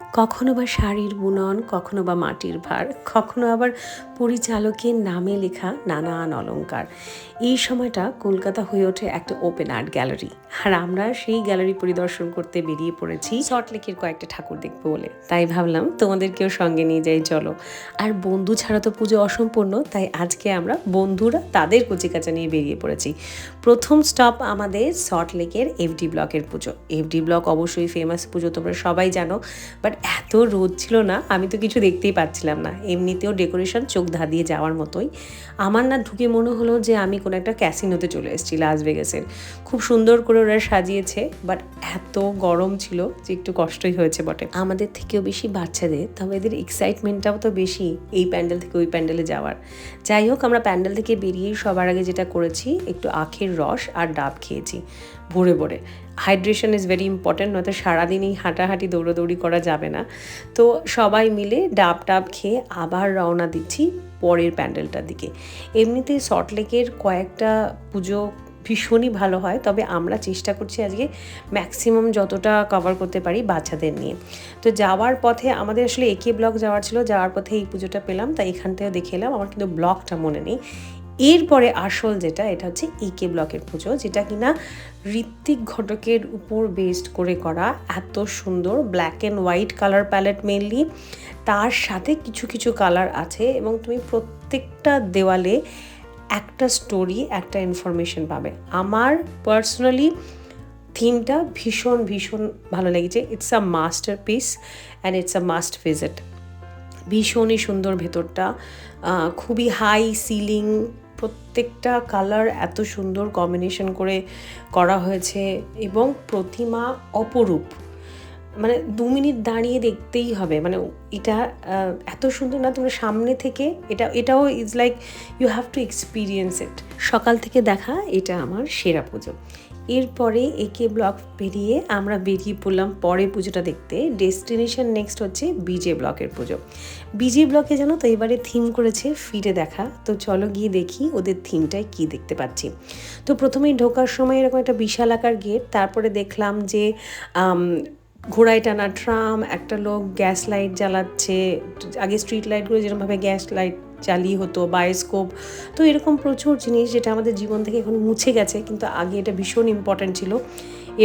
কখনো বা শাড়ির বুনন, কখনো বা মাটির ভার, কখনো আবার পরিচালকের নামে লেখা নানান অলংকার। এই সময়টা কলকাতা হয়ে ওঠে একটা ওপেন আর্ট গ্যালারি আর আমরা সেই গ্যালারি পরিদর্শন করতে বেরিয়ে পড়েছি। সল্টলেকের কয়েকটা ঠাকুর দেখব বলে। তাই ভাবলাম তোমাদেরকেও সঙ্গে নিয়ে যাই, চলো। আর বন্ধু ছাড়া তো পুজো অসম্পূর্ণ, তাই আজকে আমরা বন্ধুরা তাদের কচিকাচা নিয়ে বেরিয়ে পড়েছি। প্রথম স্টপ আমাদের সল্টলেকের এফডি ব্লকের পুজো। এফডি ব্লক অবশ্যই ফেমাস পুজো, তোমরা সবাই জানো। বাট এত রোদ ছিল না, আমি তো কিছু দেখতেই পাচ্ছিলাম না। এমনিতেও ডেকোরেশন চোখ ধা দিয়ে যাওয়ার মতোই। আমার না ঢুকে মনে হলো যে আমি কোনো একটা ক্যাসিনোতে চলে এসেছি লাস ভেগাসের খুব সুন্দর করে ওরা সাজিয়েছে বাট এত গরম ছিল যে একটু কষ্টই হয়েছে বটে। আমাদের থেকেও বেশি বাচ্চাদের তবে এদের এক্সাইটমেন্টটাও তো বেশি এই প্যান্ডেল থেকে ওই প্যান্ডেলে যাওয়ার। যাই হোক, আমরা প্যান্ডেল থেকে বেরিয়ে সবার আগে যেটা করেছি, একটু আখের রস আর ডাব খেয়েছি। ভোরে ভোরে। হাইড্রেশন ইজ ভেরি ইম্পর্ট্যান্ট নয়তো সারাদিনই হাঁটাহাঁটি, দৌড়াদৌড়ি করা যাবে না। তো সবাই মিলে ডাব টাব খেয়ে আবার রওনা দিচ্ছি পরের প্যান্ডেলটার দিকে। এমনিতে সল্টলেকের কয়েকটা পুজো ভীষণই ভালো হয়, তবে আমরা চেষ্টা করছি আজকে ম্যাক্সিমাম যতটা কভার করতে পারি বাচ্চাদের নিয়ে। তো যাওয়ার পথে আমাদের আসলে একে ব্লক যাওয়ার ছিল, যাওয়ার পথে এই পুজোটা পেলাম, তাই এখান থেকে দেখে এলাম, আমার কিন্তু ব্লকটা মনে নেই। এরপরে আসল যেটা, এটা হচ্ছে ইকে ব্লকের পুজো, যেটা কিনা ঋত্বিক ঘটকের উপর বেসড করে করা, এত সুন্দর black and white colour palette mainly তার সাথে কিছু কিছু কালার আছে এবং তুমি প্রত্যেকটা দেওয়ালে একটা স্টোরি একটা ইনফরমেশন পাবে। আমার পার্সোনালি থিমটা ভীষণ ভীষণ ভালো লেগেছে। It's a masterpiece and it's a must visit ভীষণই সুন্দর ভেতরটা খুবই হাই সিলিং প্রত্যেকটা কালার এত সুন্দর কম্বিনেশন করে করা হয়েছে এবং প্রতিমা অপরূপ। মানে দু মিনিট দাঁড়িয়ে দেখতেই হবে। মানে এটা এত সুন্দর না তোমরা সামনে থেকে এটা, এটাও is like you have to experience it সকাল থেকে দেখা, এটা আমার সেরা পুজো। এরপরে একে ব্লক পেরিয়ে আমরা বেরিয়ে পড়লাম পরে পুজোটা দেখতে। ডেস্টিনেশন নেক্সট হচ্ছে বিজে ব্লকের পুজো। বিজে ব্লকে জানো তো, এবারে থিম করেছে ফিরে দেখা। তো চলো গিয়ে দেখি ওদের থিমটায় কি দেখতে পাচ্ছি। তো প্রথমেই ঢোকার সময় এরকম একটা বিশাল আকার গেট তারপরে দেখলাম যে ঘোড়ায় টানা ট্রাম, একটা লোক গ্যাস লাইট জ্বালাচ্ছে, আগে স্ট্রিট লাইটগুলো যেরকমভাবে গ্যাস লাইট চালিয়ে হতো বায়োস্কোপ তো এরকম প্রচুর জিনিস যেটা আমাদের জীবন থেকে এখন মুছে গেছে, কিন্তু আগে এটা ভীষণ ইম্পর্ট্যান্ট ছিল।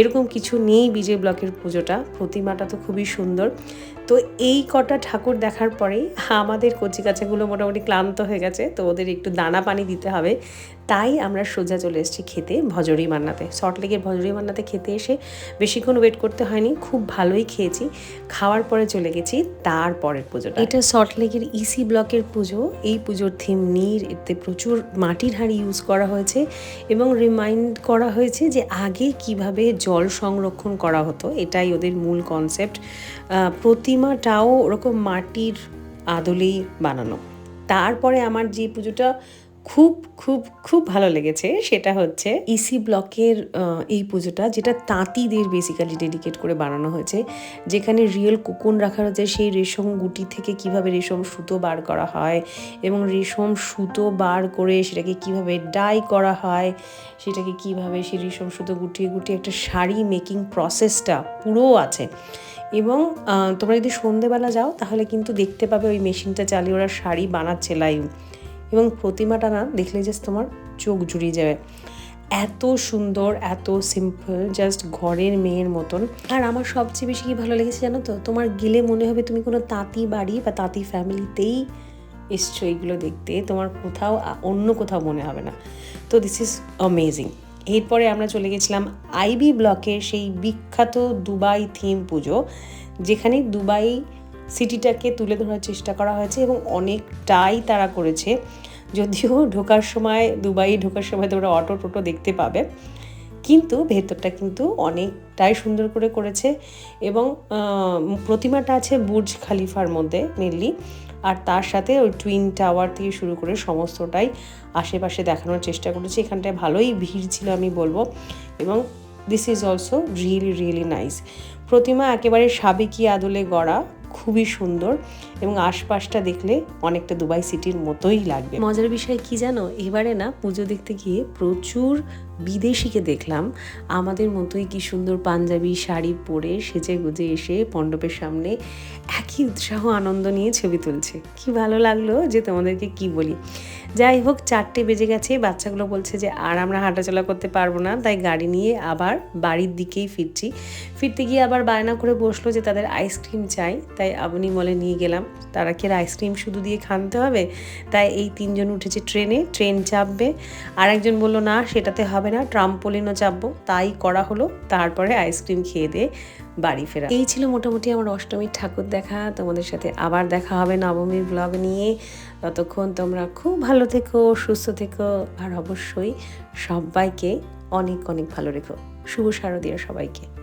এরকম কিছু নেই বিজয় ব্লকের পুজোটা, প্রতিমাটা তো খুবই সুন্দর। তো এই কটা ঠাকুর দেখার পরেই আমাদের কচিকাচাগুলো মোটামুটি ক্লান্ত হয়ে গেছে, তো ওদের একটু দানা পানি দিতে হবে। তাই আমরা সোজা চলে এসেছি খেতে ভজরি মান্নাতে সল্টলেকের ভজরি মান্নাতে খেতে এসে বেশিক্ষণ ওয়েট করতে হয়নি, খুব ভালোই খেয়েছি। খাওয়ার পরে চলে গেছি তারপরের পুজোটা এটা সল্টলেকের ইসি ব্লকের পুজো। এই পুজোর থিম নীর এতে প্রচুর মাটির হাঁড়ি ইউজ করা হয়েছে এবং রিমাইন্ড করা হয়েছে যে আগে কীভাবে জল সংরক্ষণ করা হতো, এটাই ওদের মূল কনসেপ্ট প্রতিমাটাও ওরকম মাটির আদলেই বানানো। তারপরে আমার যে পুজোটা খুব খুব খুব ভালো লেগেছে। সেটা হচ্ছে ইসি ব্লকের এই পুজোটা যেটা তাঁতিদের বেসিক্যালি ডেডিকেট করে বানানো হয়েছে। যেখানে রিয়েল কোকুন রাখা হয়েছে, সেই রেশম গুটি থেকে কীভাবে রেশম সুতো বার করা হয় এবং রেশম সুতো বার করে সেটাকে কীভাবে ডাই করা হয়, সেটাকে কীভাবে সেই রেশম সুতো গুটিয়ে গুটিয়ে একটা শাড়ি মেকিং প্রসেসটা পুরো আছে। এবং তোমরা যদি সন্ধেবেলা যাও তাহলে কিন্তু দেখতে পাবে ওই মেশিনটা চালিয়ে ওরা শাড়ি বানাচ্ছে লাইভ এবং প্রতিমাটা না দেখলে জাস্ট তোমার চোখ জুড়িয়ে যাবে। এত সুন্দর, এত সিম্পল জাস্ট ঘরের মেয়ের মতন। আর আমার সবচেয়ে বেশি কি ভালো লেগেছে জানো তো? তোমার গেলে মনে হবে তুমি কোনো তাঁতি বাড়ি বা তাঁতি ফ্যামিলিতেই এসছো এইগুলো দেখতে। তোমার কোথাও অন্য কোথাও মনে হবে না। তো দিস ইজ অ্যামেজিং এরপরে আমরা চলে গেছিলাম আইবি ব্লকের সেই বিখ্যাত দুবাই থিম পুজো, যেখানে দুবাই সিটিটাকে তুলে ধরার চেষ্টা করা হয়েছে এবং অনেকটাই তারা করেছে। যদিও ঢোকার সময়, দুবাই ঢোকার সময় তোমরা অটো টোটো দেখতে পাবে। কিন্তু ভেতরটা কিন্তু অনেকটাই সুন্দর করে করেছে এবং প্রতিমাটা আছে বুর্জ খালিফার মধ্যে মেনলি আর তার সাথে ওই টুইন টাওয়ার থেকে শুরু করে সমস্তটাই আশেপাশে দেখানোর চেষ্টা করেছি। এখানটায় ভালোই ভিড় ছিল আমি বলব। এবং this is also really really nice প্রতিমা একেবারে সাবেকি আদলে গড়া। খুবই সুন্দর এবং আশপাশটা দেখলে অনেকটা দুবাই সিটির মতোই লাগবে। মজার বিষয় কি জানো? এবারে না পুজো দেখতে গিয়ে প্রচুর বিদেশিকে দেখলাম, আমাদের মতোই কি সুন্দর পাঞ্জাবি শাড়ি পরে সেজে গুজে এসে মণ্ডপের সামনে একই উৎসাহ, আনন্দ নিয়ে ছবি তুলছে। কি ভালো লাগল যে তোমাদেরকে কি বলি। যাই হোক, চারটে বেজে গেছে, বাচ্চাগুলো বলছে যে আর আমরা হাঁটাচলা করতে পারব না, তাই গাড়ি নিয়ে আবার বাড়ির দিকেই ফিরছি। ফিরতে গিয়ে আবার বায়না করে বসল যে তাদের আইসক্রিম চাই, তাই আপনি মলে নিয়ে গেলাম। তারা কি আইসক্রিম শুধু দিয়ে খানতে হবে? তাই এই তিনজন উঠেছে ট্রেনে, ট্রেন চাপবে। আর একজন বলল, না, সেটাতে হবে না ট্রাম্পোলিনও চাপবো। তাই করা হলো, তারপরে আইসক্রিম খেয়ে দিয়ে বাড়ি ফেরা। এই ছিল মোটামুটি আমার অষ্টমীর ঠাকুর দেখা। তোমাদের সাথে আবার দেখা হবে নবমীর ব্লগ নিয়ে। ততক্ষণ তোমরা খুব ভালো থেকো, সুস্থ থেকো, আর অবশ্যই সবাইকে অনেক অনেক ভালো রেখো। শুভ শারদীয় সবাইকে।